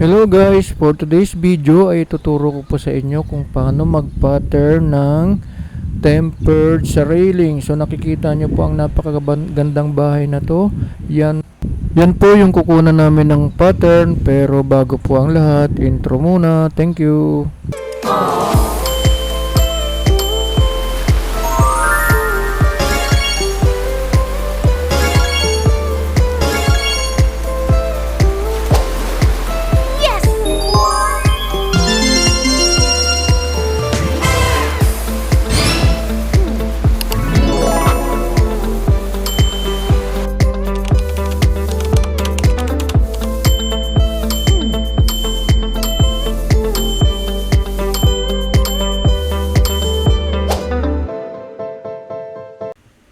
Hello guys, for today's video ay tuturo ko po sa inyo kung paano mag-pattern ng tempered sa railing. So nakikita nyo po ang napakagandang bahay na to. Yan, yan po yung kukunan namin ng pattern pero bago po ang lahat, intro muna. Thank you.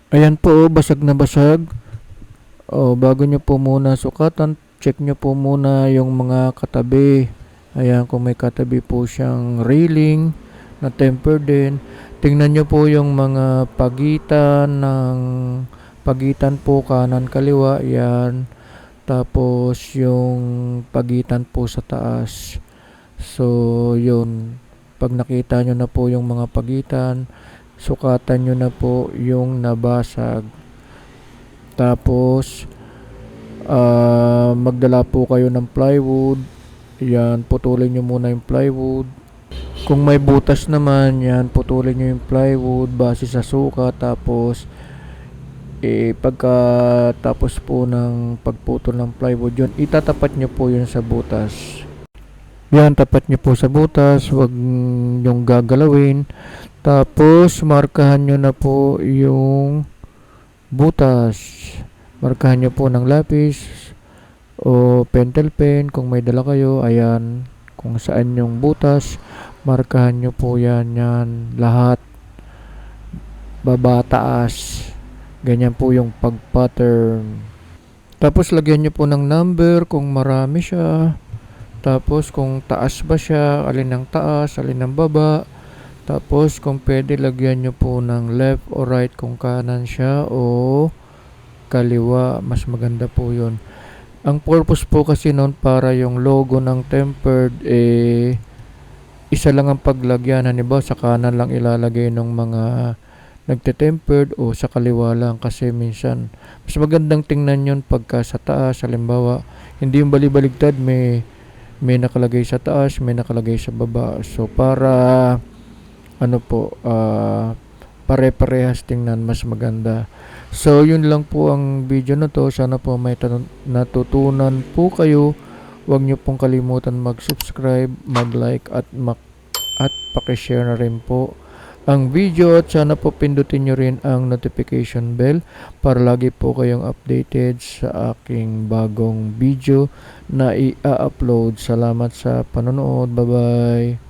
Ayan po, oh, basag na basag. Oh, bago nyo po muna sukatan, check nyo po muna yung mga katabi. Ayan, kung may katabi po siyang railing na tempered din. Tingnan nyo po yung mga pagitan ng pagitan po kanan kaliwa. Yan. Tapos yung pagitan po sa taas. So, yun. Pag nakita nyo na po yung mga pagitan, sukatan nyo na po yung nabasag. Tapos, ah, magdala po kayo ng plywood. Yan, putulin nyo muna yung plywood. Kung may butas naman, yan, putulin nyo yung plywood base sa suka. Tapos, eh, pagka tapos po ng pagputol ng plywood yun, itatapat nyo po yun sa butas. Yan, tapat nyo po sa butas, wag yung gagalawin. Tapos, markahan nyo na po yung butas. Markahan nyo po ng lapis o pentel pen kung may dala kayo. Ayan, kung saan yung butas. Markahan nyo po yan, yan, lahat. Baba, taas. Ganyan po yung pag-pattern. Tapos, lagyan nyo po ng number kung marami siya. Tapos, kung taas ba siya, alin ang taas, alin ang baba. Tapos, kung pwede, lagyan nyo po ng left or right kung kanan siya o kaliwa. Mas maganda po yun. Ang purpose po kasi noon para yung logo ng tempered, eh, isa lang ang paglagyan. Halimbawa, sa kanan lang ilalagay ng mga nagte-tempered o sa kaliwa lang kasi minsan mas magandang tingnan yun pagka sa taas halimbawa hindi yung balibaligtad may may nakalagay sa taas may nakalagay sa baba so para ano po ah, pare-parehas tingnan mas maganda so yun lang po ang video na to sana po may natutunan po kayo huwag nyo pong kalimutan mag-subscribe mag-like at mak at pakishare na rin po ang video at sana po pindutin nyo rin ang notification bell para lagi po kayong updated sa aking bagong video na i-upload. Salamat sa panonood. Bye-bye.